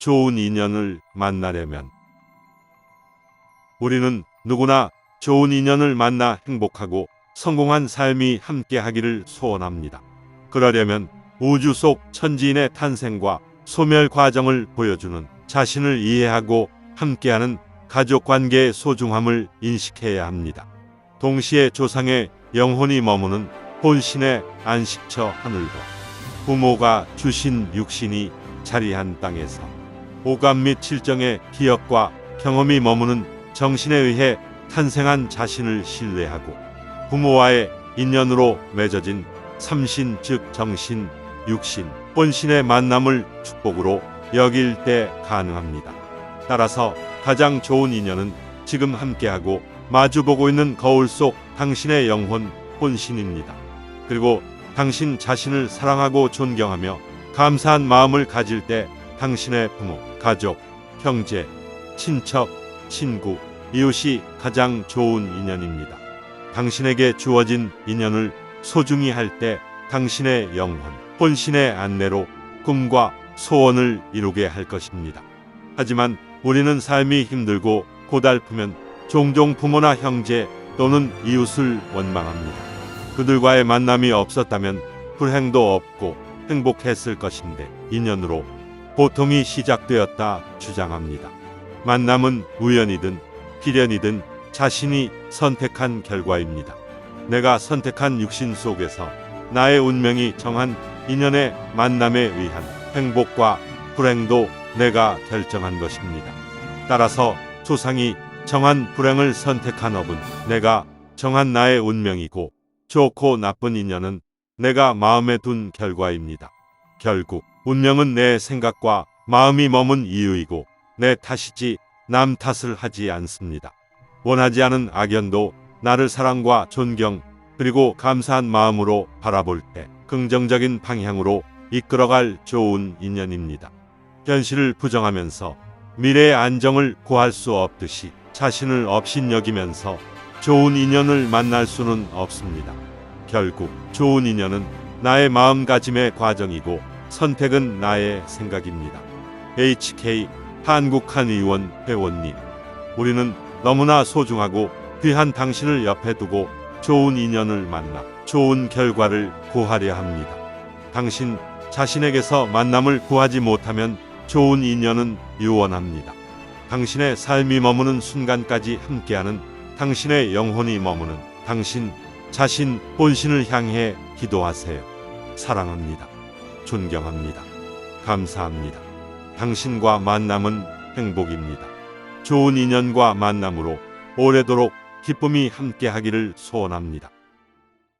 좋은 인연을 만나려면 우리는 누구나 좋은 인연을 만나 행복하고 성공한 삶이 함께 하기를 소원합니다. 그러려면 우주 속 천지인의 탄생과 소멸 과정을 보여주는 자신을 이해하고 함께하는 가족 관계의 소중함을 인식해야 합니다. 동시에 조상의 영혼이 머무는 본신의 안식처 하늘과 부모가 주신 육신이 자리한 땅에서 오감 및 칠정의 기억과 경험이 머무는 정신에 의해 탄생한 자신을 신뢰하고 부모와의 인연으로 맺어진 삼신 즉 정신, 육신, 본신의 만남을 축복으로 여길 때 가능합니다. 따라서 가장 좋은 인연은 지금 함께하고 마주보고 있는 거울 속 당신의 영혼 본신입니다. 그리고 당신 자신을 사랑하고 존경하며 감사한 마음을 가질 때 당신의 부모, 가족, 형제, 친척, 친구, 이웃이 가장 좋은 인연입니다. 당신에게 주어진 인연을 소중히 할 때 당신의 영혼, 본신의 안내로 꿈과 소원을 이루게 할 것입니다. 하지만 우리는 삶이 힘들고 고달프면 종종 부모나 형제 또는 이웃을 원망합니다. 그들과의 만남이 없었다면 불행도 없고 행복했을 것인데 인연으로 고통이 시작되었다 주장합니다. 만남은 우연이든 필연이든 자신이 선택한 결과입니다. 내가 선택한 육신 속에서 나의 운명이 정한 인연의 만남에 의한 행복과 불행도 내가 결정한 것입니다. 따라서 조상이 정한 불행을 선택한 업은 내가 정한 나의 운명이고 좋고 나쁜 인연은 내가 마음에 둔 결과입니다. 결국 운명은 내 생각과 마음이 머문 이유이고 내 탓이지 남 탓을 하지 않습니다. 원하지 않은 악연도 나를 사랑과 존경 그리고 감사한 마음으로 바라볼 때 긍정적인 방향으로 이끌어갈 좋은 인연입니다. 현실을 부정하면서 미래의 안정을 구할 수 없듯이 자신을 업신여기면서 좋은 인연을 만날 수는 없습니다. 결국 좋은 인연은 나의 마음가짐의 과정이고 선택은 나의 생각입니다. HK 한국한의원 회원님, 우리는 너무나 소중하고 귀한 당신을 옆에 두고 좋은 인연을 만나 좋은 결과를 구하려 합니다. 당신 자신에게서 만남을 구하지 못하면 좋은 인연은 유언합니다. 당신의 삶이 머무는 순간까지 함께하는 당신의 영혼이 머무는 당신 자신 본신을 향해 기도하세요. 사랑합니다. 존경합니다. 감사합니다. 당신과 만남은 행복입니다. 좋은 인연과 만남으로 오래도록 기쁨이 함께하기를 소원합니다.